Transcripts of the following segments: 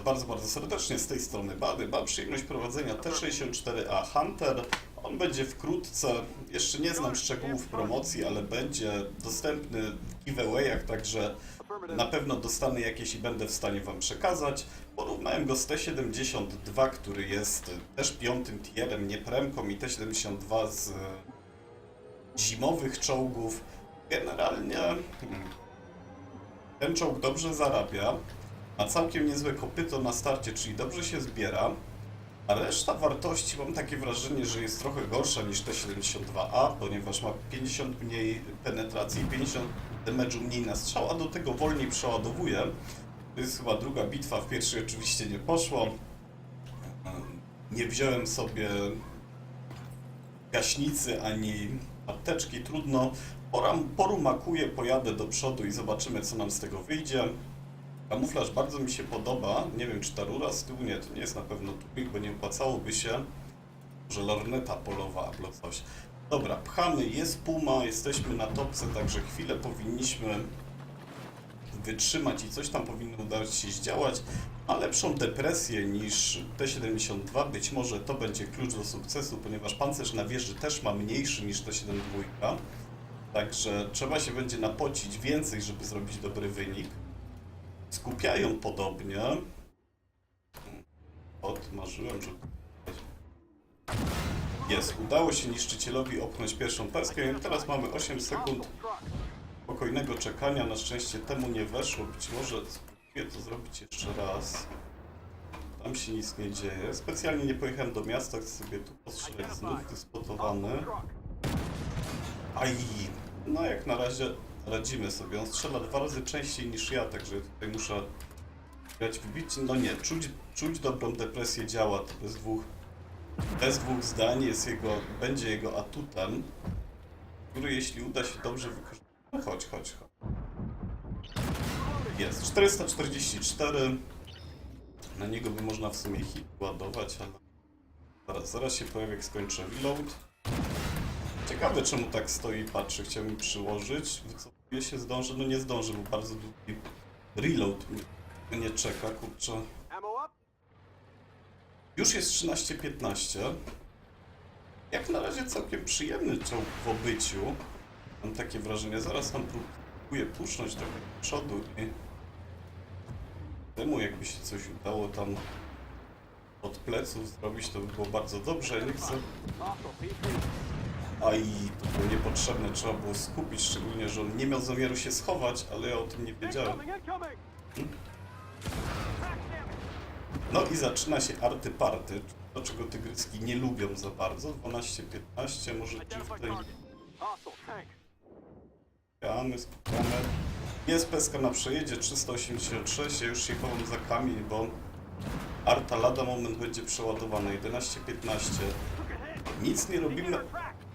Was bardzo, bardzo serdecznie z tej strony Bady. Mam przyjemność prowadzenia T64A Hunter. On będzie wkrótce, jeszcze nie znam szczegółów promocji, ale będzie dostępny w giveawayach, także na pewno dostanę jakieś i będę w stanie Wam przekazać. Porównałem go z T72, który jest też piątym tierem, nie premką i T72 z zimowych czołgów. Generalnie hmm, ten czołg dobrze zarabia, ma całkiem niezłe kopyto na starcie, czyli dobrze się zbiera, a reszta wartości mam takie wrażenie, że jest trochę gorsza niż T72A, ponieważ ma 50 mniej penetracji i 50 damage'u mniej na strzał, a do tego wolniej przeładowuje. To jest chyba druga bitwa, w pierwszej oczywiście nie poszło. Nie wziąłem sobie gaśnicy ani apteczki, trudno. Poram, porumakuję, pojadę do przodu i zobaczymy, co nam z tego wyjdzie. Kamuflaż bardzo mi się podoba. Nie wiem, czy ta rura z tyłu, nie, to nie jest na pewno tubik, bo nie opłacałoby się. Może lorneta polowa albo coś. Dobra, pchamy, jest puma, jesteśmy na topce, także chwilę powinniśmy wytrzymać i coś tam powinno udać się zdziałać. Ma lepszą depresję niż T-72, być może to będzie klucz do sukcesu, ponieważ pancerz na wieży też ma mniejszy niż T-72. Także trzeba się będzie napocić więcej, żeby zrobić dobry wynik. Skupiają podobnie. Odmarzyłem, że... Jest, udało się niszczycielowi opchnąć pierwszą perskę i teraz mamy 8 sekund spokojnego czekania. Na szczęście temu nie weszło. Być może spróbuję to zrobić jeszcze raz. Tam się nic nie dzieje. Specjalnie nie pojechałem do miasta, chcę sobie tu postrzelać znów wyspotowany. Aj, no jak na razie radzimy sobie. On strzela dwa razy częściej niż ja, także tutaj muszę grać wybicie. No nie, czuć, czuć dobrą depresję działa, to bez dwóch, bez dwóch zdań jest jego, będzie jego atutem, który jeśli uda się dobrze wykorzystać... No chodź, chodź, chodź. Jest, 444. Na niego by można w sumie hit ładować, ale... Zaraz, zaraz się pojawi jak skończę reload. Ciekawe czemu tak stoi i patrzy, chciał mi przyłożyć. Wycofuję się, zdążę, no nie zdążę, bo bardzo długi reload mnie, czeka, kurczę. Już jest 13.15. Jak na razie całkiem przyjemny czołg w obyciu. Mam takie wrażenie, zaraz tam próbuję pusznąć trochę do przodu i temu jakby się coś udało tam od pleców zrobić, to by było bardzo dobrze. Nie chcę PC. Aj, to było niepotrzebne, trzeba było skupić, szczególnie, że on nie miał zamiaru się schować, ale ja o tym nie wiedziałem. No i zaczyna się arty-party, to czego tygryski nie lubią za bardzo. 12-15, może tutaj tank. skakamy, skakamy. Jest peska na przejedzie 386, ja już się chowam za kamień, bo arta lada moment będzie przeładowana 11-15. Nic nie robimy,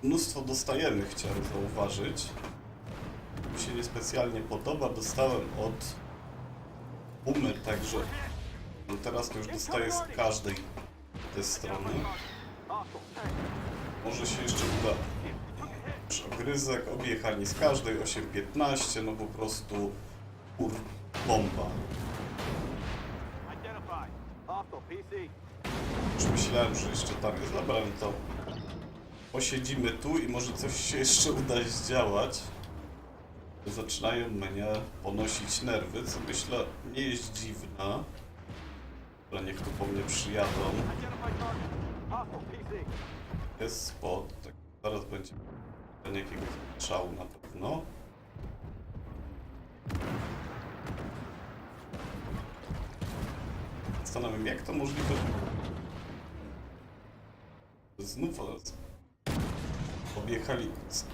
mnóstwo dostajemy, chciałem zauważyć. Mi się niespecjalnie podoba, dostałem od Umy, także teraz to już dostaję z każdej tej strony. Może się jeszcze uda. Ogryzek, objechanie z każdej, 8.15, no po prostu kur... bomba. Już myślałem, że jeszcze tam jest. No to posiedzimy tu i może coś się jeszcze uda zdziałać. Zaczynają mnie ponosić nerwy, co myślę nie jest dziwne. Ale niech tu po mnie przyjadą. Jest spot, tak zaraz będzie jakiegoś strzału na pewno. Zastanawiam jak to możliwe. Znów z-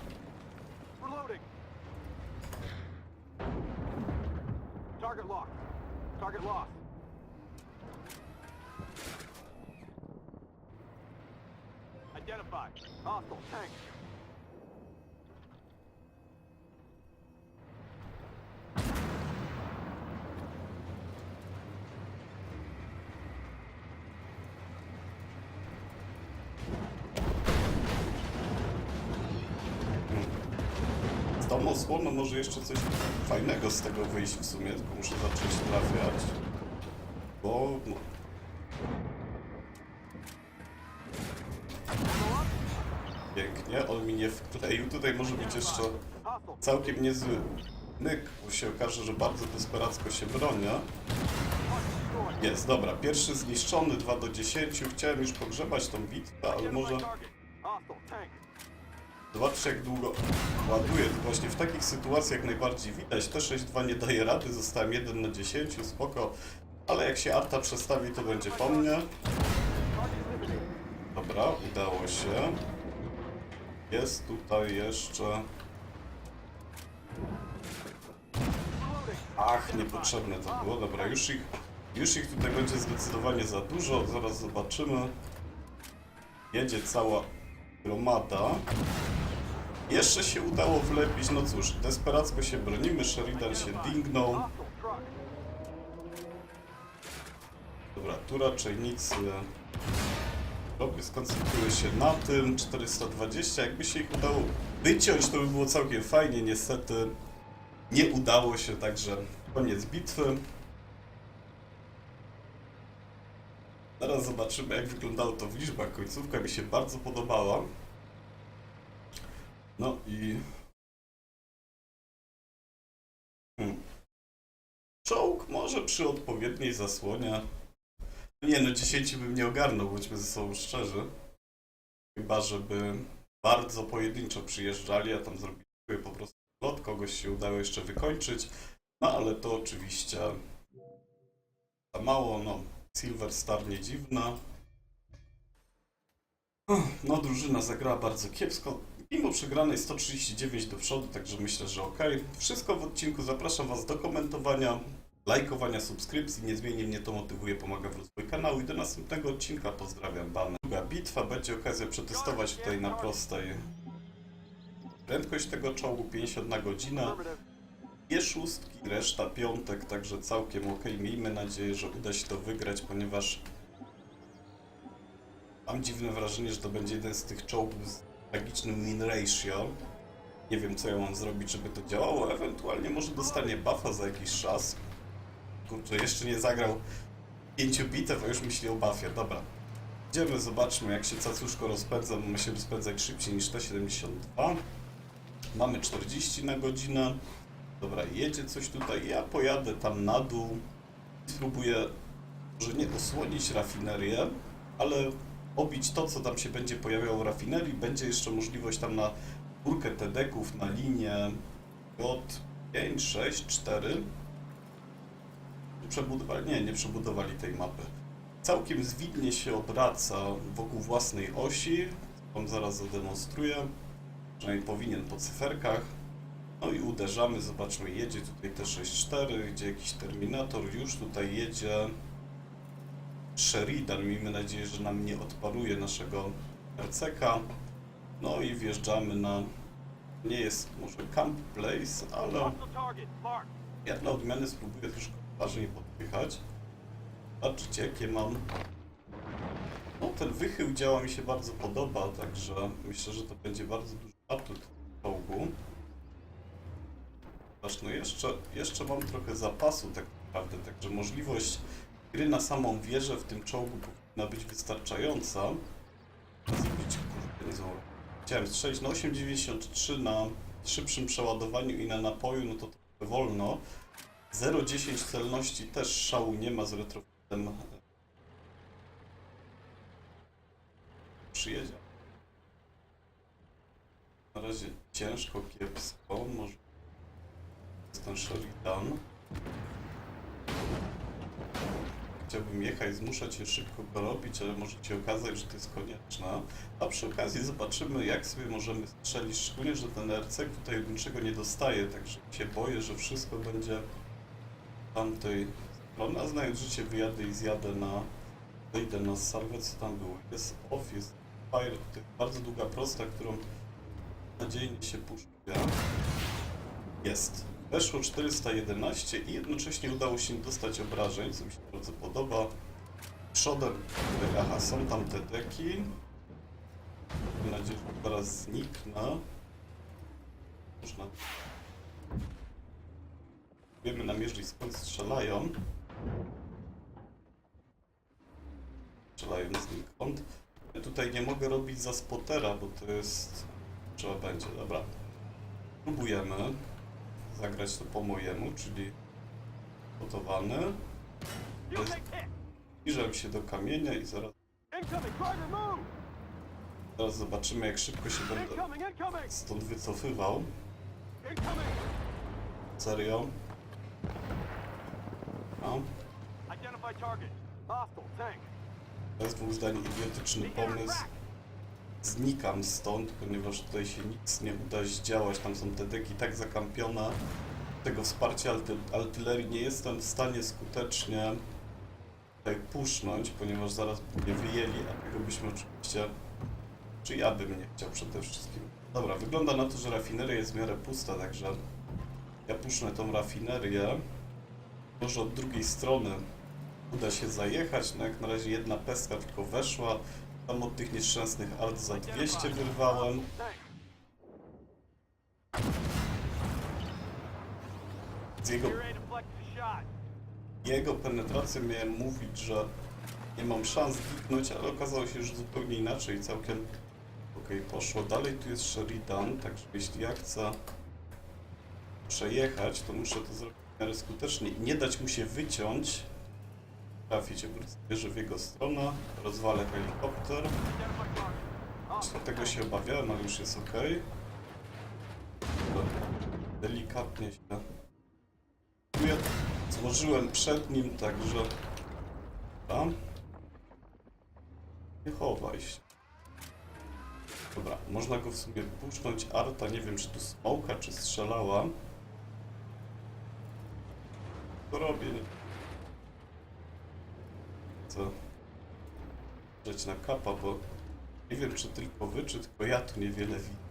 Reloading. Target locked. Target lost. Identified. Hostile tank. Z tą osłoną może jeszcze coś fajnego z tego wyjść w sumie, tylko muszę zacząć trafiać. Bo... No, pięknie, on mi nie wkleił. Tutaj może być jeszcze całkiem niezły myk, bo się okaże, że bardzo desperacko się bronię. Jest, dobra, pierwszy zniszczony, 2 do 10. Chciałem już pogrzebać tą bitwę, ale może... Zobaczcie jak długo ładuje. Właśnie w takich sytuacjach najbardziej widać. T62 nie daje rady, zostałem 1 na 10, spoko. Ale jak się Arta przestawi, to będzie po mnie. Dobra, udało się. Jest tutaj jeszcze... Ach, niepotrzebne to było. Dobra, już ich, już ich tutaj będzie zdecydowanie za dużo. Zaraz zobaczymy. Jedzie cała gromada. Jeszcze się udało wlepić, no cóż, desperacko się bronimy, Sheridan się dingnął. Dobra, tu raczej nic robię, skoncentruję się na tym. 420, jakby się ich udało wyciąć, to by było całkiem fajnie, niestety nie udało się, także koniec bitwy. Teraz zobaczymy, jak wyglądało to w liczbach. Końcówka mi się bardzo podobała. No i... Hmm. Czołg może przy odpowiedniej zasłonie. Nie no, 10 bym nie ogarnął, bądźmy ze sobą szczerzy. Chyba, żeby bardzo pojedynczo przyjeżdżali, a tam zrobili po prostu lot, kogoś się udało jeszcze wykończyć. No ale to oczywiście za mało, no. Silver Star nie dziwna. No, drużyna zagrała bardzo kiepsko. Mimo przegranej 139 do przodu, także myślę, że ok. Wszystko w odcinku. Zapraszam Was do komentowania, lajkowania, subskrypcji. Niezmiennie mnie to motywuje, pomaga w rozwoju kanału. I do następnego odcinka. Pozdrawiam, Bany. Druga bitwa. Będzie okazja przetestować tutaj na prostej prędkość tego czołgu 50 na godzinę. Dwie szóstki, reszta piątek, także całkiem ok. Miejmy nadzieję, że uda się to wygrać, ponieważ mam dziwne wrażenie, że to będzie jeden z tych czołgów z tragicznym win ratio. Nie wiem, co ja mam zrobić, żeby to działało. Ewentualnie może dostanie buffa za jakiś czas. Kurczę, jeszcze nie zagrał pięciu bitew, a już myśli o buffie. Dobra. Idziemy, zobaczmy, jak się cacuszko rozpędza, bo ma się rozpędzać szybciej niż T72. Mamy 40 na godzinę. Dobra, jedzie coś tutaj. Ja pojadę tam na dół. Spróbuję, może nie osłonić rafinerię, ale obić to, co tam się będzie pojawiało w rafinerii. Będzie jeszcze możliwość tam na górkę TD-ków na linię GOT 5, 6, 4. Przebudowali? Nie, nie przebudowali tej mapy. Całkiem zwidnie się obraca wokół własnej osi. Wam zaraz zademonstruję. Przynajmniej powinien po cyferkach. No i uderzamy, zobaczmy, jedzie tutaj T64, gdzie jakiś Terminator, już tutaj jedzie Sheridan, miejmy nadzieję, że nam nie odparuje naszego RCK. No i wjeżdżamy na, nie jest może Camp Place, ale ja dla odmiany spróbuję troszkę poważniej podpychać. Patrzcie, jakie mam... No, ten wychył działa mi się bardzo podoba, także myślę, że to będzie bardzo duży atut czołgu. Aż no jeszcze, jeszcze mam trochę zapasu tak naprawdę, także możliwość gry na samą wieżę w tym czołgu powinna być wystarczająca. Zrobić, kurde, nie Chciałem strzelić na 8,93 na szybszym przeładowaniu i na napoju, no to trochę wolno. 0,10 celności też szału nie ma z retrofitem. Przyjedzie. Na razie ciężko, kiepsko. Może jest ten Sheridan. Chciałbym jechać, zmuszać się szybko go robić, ale może się okazać, że to jest konieczne. A przy okazji zobaczymy, jak sobie możemy strzelić, szczególnie, że ten RC tutaj niczego nie dostaje, także się boję, że wszystko będzie tamtej strony, a znając życie wyjadę i zjadę na wyjdę na salwę, co tam było. Jest off, jest fire, tutaj bardzo długa prosta, którą nadziejnie się puszcza. Jest. Weszło 411 i jednocześnie udało się dostać obrażeń, co mi się bardzo podoba. Przodem, aha, są tam te deki. Mam nadzieję, że teraz zniknę. Można... Wiemy namierzyć skąd strzelają. strzelają znikąd. Ja tutaj nie mogę robić za spotera, bo to jest... Trzeba będzie, dobra. Próbujemy zagrać to po mojemu, czyli gotowany. Zbliżam się do kamienia i zaraz, zaraz zobaczymy jak szybko się będę stąd wycofywał. Serio? No. Tank. Bez dwóch zdań idiotyczny pomysł. Znikam stąd, ponieważ tutaj się nic nie uda zdziałać. Tam są te deki tak zakampione. Tego wsparcia alty artylerii nie jestem w stanie skutecznie tutaj pusznąć, ponieważ zaraz mnie wyjęli, a tego byśmy oczywiście... Czy ja bym nie chciał przede wszystkim. Dobra, wygląda na to, że rafineria jest w miarę pusta, także ja pusznę tą rafinerię. Może od drugiej strony uda się zajechać. No jak na razie jedna pestka tylko weszła. Tam od tych nieszczęsnych alt za 200 wyrwałem. Z jego, jego penetracją miałem mówić, że nie mam szans zniknąć, ale okazało się już zupełnie inaczej. Całkiem okej poszło. Dalej tu jest Sheridan, także jeśli ja chcę przejechać, to muszę to zrobić w miarę skutecznie i nie dać mu się wyciąć. Trafić, wieżę w jego stronę, rozwalę helikopter. Tego się obawiałem, ale już jest ok. Delikatnie się. Złożyłem przed nim, także. Dobra. Nie chowaj się. Dobra, można go w sumie puszcząć. Arta, nie wiem czy tu smoka, czy strzelała. Co robię? Co? Rzeć na kapa, bo nie wiem, czy tylko wy, czy tylko ja tu niewiele widzę.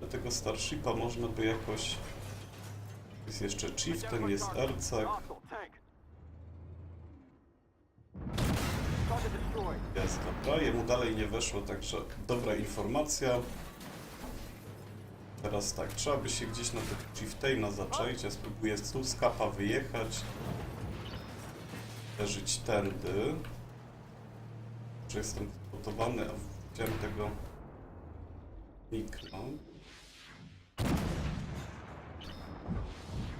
Do tego Starshipa można by jakoś... Jest jeszcze Chieftain, jest Ercak, jest dobra. Jemu dalej nie weszło, także dobra informacja. Teraz tak, trzeba by się gdzieś na tego Chieftaina zaczaić. Ja spróbuję z kapa wyjechać. Leżyć tędy. Czy jestem gotowany, a widziałem tego mikro.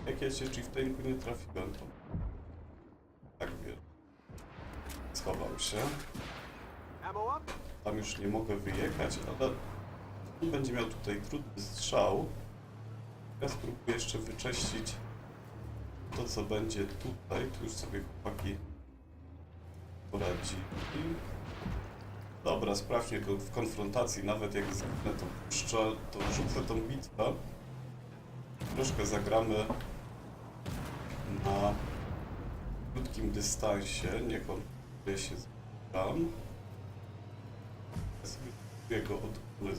Jak ja się Chieftainku nie trafiłem, to tak wiem. Schował się. Tam już nie mogę wyjechać, ale on będzie miał tutaj trudny strzał. Ja spróbuję jeszcze wyczyścić to, co będzie tutaj. Tu już sobie chłopaki poradzili. Dobra, sprawdźmy w konfrontacji. Nawet jak zginę, to puszczę, to rzucę tą bitwę. Troszkę zagramy na krótkim dystansie. Niech on się zgram. Ja go od góry.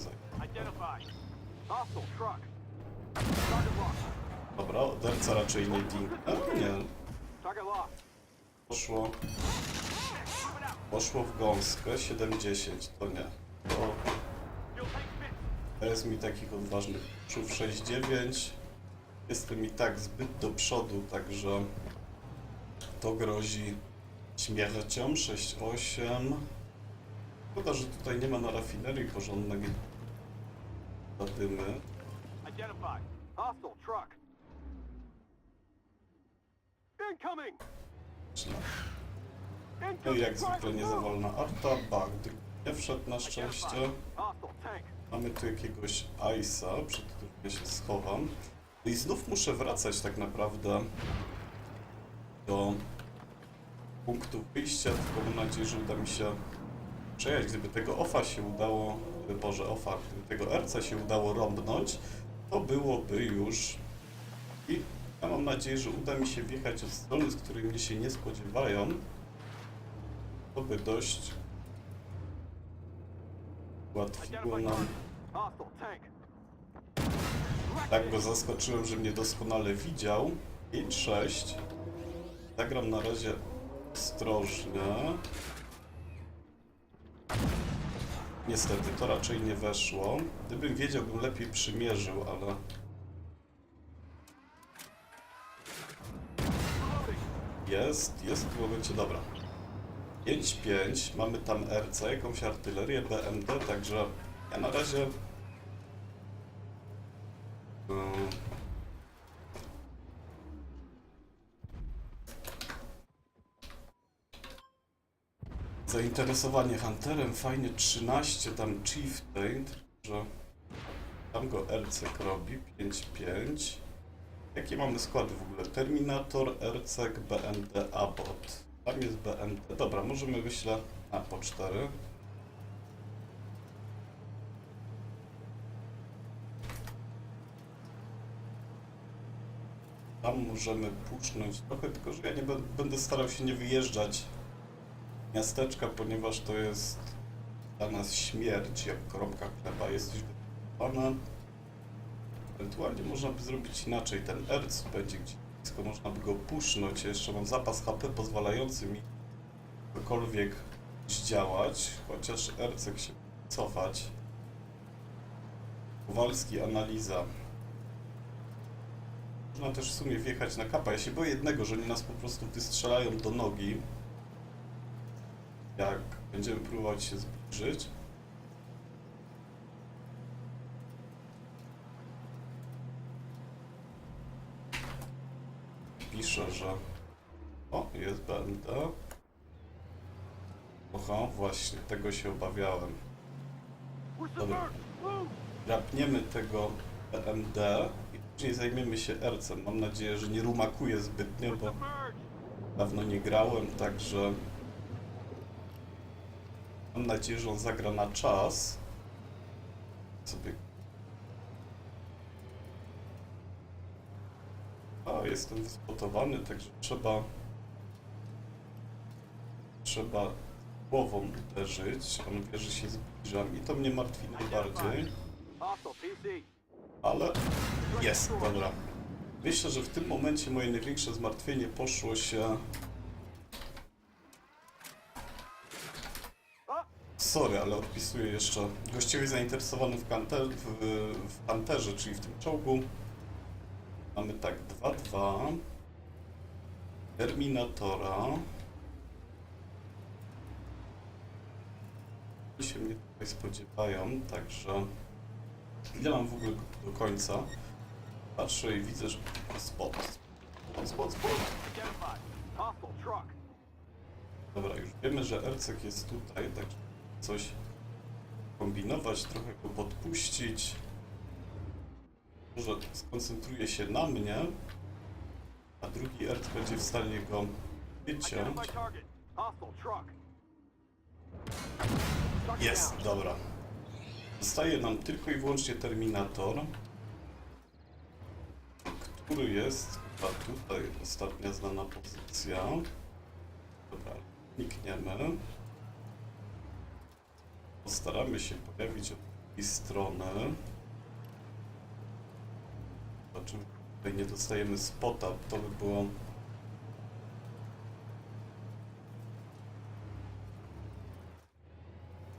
Dobra, oderca raczej nie dinknę. Nie, poszło. Poszło w gąskę. 70, to nie. To, jest mi takich odważnych puszów 6-9. Jestem i tak zbyt do przodu, także to grozi śmiercią. 6-8. Szkoda, że tutaj nie ma na rafinerii porządnej zadymy. Identify. Hostile truck. Incoming. No i jak zwykle nie move. zawalna arta, bug nie wszedł na szczęście. Mamy tu jakiegoś Ice'a, przed którym ja się schowam. I znów muszę wracać tak naprawdę do punktu wyjścia, tylko mam nadzieję, że uda mi się przejechać. Gdyby tego OFA się udało, Boże OFA, gdyby tego RC się udało rąbnąć, to byłoby już i ja mam nadzieję, że uda mi się wjechać od strony, z której mnie się nie spodziewają. To by dość ułatwiło nam. Tak go zaskoczyłem, że mnie doskonale widział. 5-6. Zagram na razie ostrożnie. Niestety, to raczej nie weszło. Gdybym wiedział, bym lepiej przymierzył, ale jest, jest w momencie, dobra. 5-5, mamy tam RC, jakąś artylerię BMD, także ja na razie... Ym, Zainteresowanie Hunterem, fajnie 13, tam Chieftain, że tam go RC robi, 5-5. Jakie mamy składy w ogóle? Terminator, RCEK, BMD, Abbott. Tam jest BMD. Dobra, możemy wyślę na po 4. Tam możemy pusznąć trochę, tylko że ja nie bę- będę starał się nie wyjeżdżać miasteczka, ponieważ to jest dla nas śmierć, jak kromka chleba jest już wypana. Ewentualnie można by zrobić inaczej. Ten erc będzie gdzieś blisko, można by go pusznąć. Ja jeszcze mam zapas HP pozwalający mi cokolwiek zdziałać, chociaż ercek się cofać. Kowalski, analiza. Można też w sumie wjechać na kapa. Ja się boję jednego, że oni nas po prostu wystrzelają do nogi. Jak będziemy próbować się zbliżyć. Pisze, że... O, jest BND. Oho, właśnie, tego się obawiałem. Dobra. Drapniemy tego BMD i później zajmiemy się RC. Mam nadzieję, że nie rumakuje zbytnio, bo dawno nie grałem, także mam nadzieję, że on zagra na czas. Sobie. A, jestem wyspotowany, także trzeba trzeba głową uderzyć. On wie, że się zbliżam i to mnie martwi najbardziej. Ale jest, dobra. Myślę, że w tym momencie moje największe zmartwienie poszło się. Sorry, ale odpisuję jeszcze. Gościowie zainteresowany w, kanter, w, w panterze, czyli w tym czołgu. Mamy tak, 2-2. Terminatora. I się mnie tutaj spodziewają, także. Ile mam w ogóle do końca? Patrzę i widzę, że spot. Spot, spot. Dobra, już wiemy, że Ercek jest tutaj, tak coś kombinować, trochę go podpuścić. Może skoncentruje się na mnie, a drugi Erc będzie w stanie go wyciąć. Jest, dobra. Zostaje nam tylko i wyłącznie Terminator, który jest chyba tutaj ostatnia znana pozycja. Dobra, klikniemy. Postaramy się pojawić od tej strony. Zobaczymy, tutaj nie dostajemy spota, to by było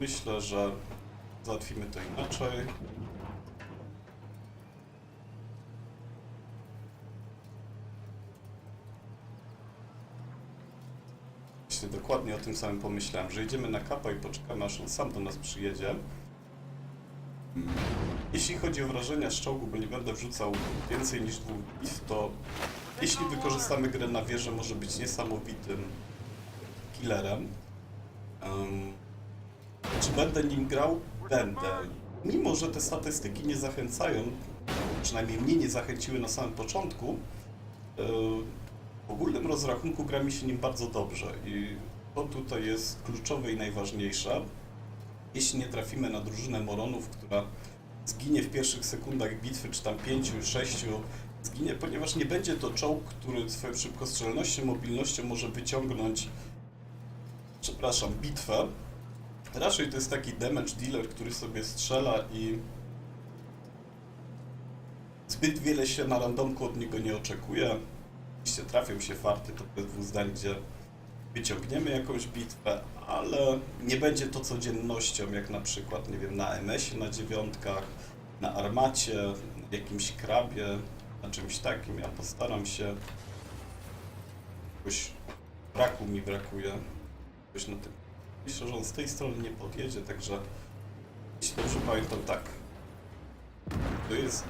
Myślę, że załatwimy to inaczej. Właśnie dokładnie o tym samym pomyślałem, że idziemy na kapa i poczekamy aż on sam do nas przyjedzie. Jeśli chodzi o wrażenia z czołgu, bo nie będę wrzucał więcej niż dwóch bitw, to jeśli wykorzystamy grę na wieżę, może być niesamowitym killerem. Em, czy będę nim grał? Będę. Mimo, że te statystyki nie zachęcają, przynajmniej mnie nie zachęciły na samym początku, yy, w ogólnym rozrachunku gra mi się nim bardzo dobrze i to tutaj jest kluczowe i najważniejsze. Jeśli nie trafimy na drużynę Moronów, która zginie w pierwszych sekundach bitwy, czy tam pięciu, sześciu, zginie, ponieważ nie będzie to czołg, który swoją szybkostrzelnością, mobilnością może wyciągnąć, przepraszam, bitwę, Raczej to jest taki damage dealer, który sobie strzela i zbyt wiele się na randomku od niego nie oczekuje. Oczywiście trafią się farty, to bez dwóch zdań, gdzie wyciągniemy jakąś bitwę, ale nie będzie to codziennością, jak na przykład, nie wiem, na MS-ie, na dziewiątkach, na armacie, jakimś krabie, na czymś takim. Ja postaram się jakoś braku mi brakuje coś na tym. Myślę, że on z tej strony nie podjedzie, także jeśli dobrze pamiętam, tak. To jest,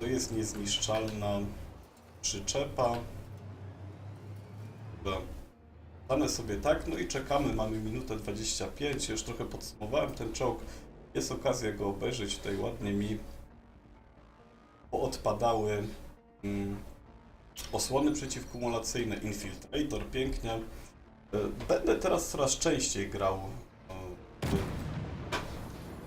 to jest niezniszczalna przyczepa. Dobra. Stanę sobie tak, no i czekamy, mamy minutę 25, już trochę podsumowałem ten czołg. Jest okazja go obejrzeć, tutaj ładnie mi poodpadały mm, osłony przeciwkumulacyjne, infiltrator, pięknie. E, Będę teraz coraz częściej grał e,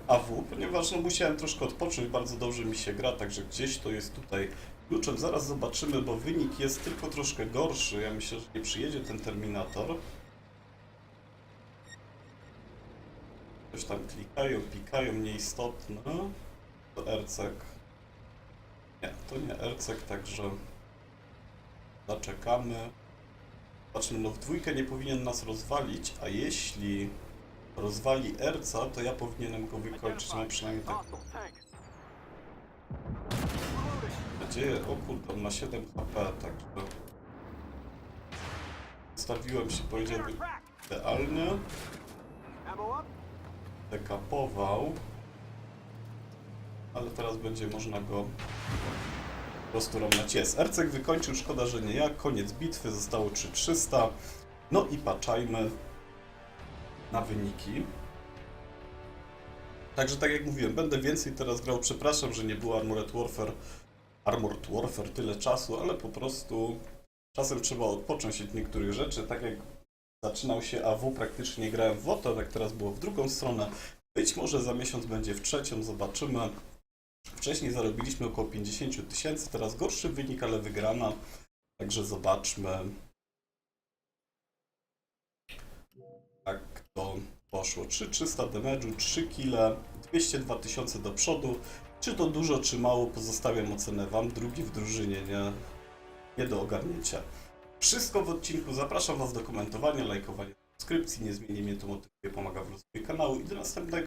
AW, ponieważ no, musiałem troszkę odpocząć, bardzo dobrze mi się gra, także gdzieś to jest tutaj kluczem. Zaraz zobaczymy, bo wynik jest tylko troszkę gorszy. Ja myślę, że nie przyjedzie ten Terminator. Coś tam klikają, pikają, nieistotne. To Ercek. Nie, to nie Ercek, także zaczekamy. Zobaczmy, no w dwójkę nie powinien nas rozwalić, a jeśli rozwali Erca, to ja powinienem go wykończyć, no przynajmniej tak Nadzieję. O kurde, on ma 7 HP, także... Ustawiłem się, powiedziałbym, idealnie. Dekapował. Ale teraz będzie można go po prostu równać. Jest. Ercek wykończył, szkoda, że nie ja. Koniec bitwy, zostało 3300. No i patrzajmy na wyniki. Także tak jak mówiłem, będę więcej teraz grał. Przepraszam, że nie było Armored Warfare, Armored Warfare tyle czasu, ale po prostu czasem trzeba odpocząć od niektórych rzeczy. Tak jak zaczynał się AW, praktycznie grałem w WOTO, tak teraz było w drugą stronę. Być może za miesiąc będzie w trzecią, zobaczymy. Wcześniej zarobiliśmy około 50 tysięcy, teraz gorszy wynik, ale wygrana. Także zobaczmy. Jak to poszło. 3300 damage'u, 3 kile, 202 tysiące do przodu. Czy to dużo, czy mało, pozostawiam ocenę Wam. Drugi w drużynie, nie, nie do ogarnięcia. Wszystko w odcinku. Zapraszam Was do komentowania, lajkowania, subskrypcji. Nie zmieni mnie to motywuje, pomaga w rozwoju kanału. I do następnego.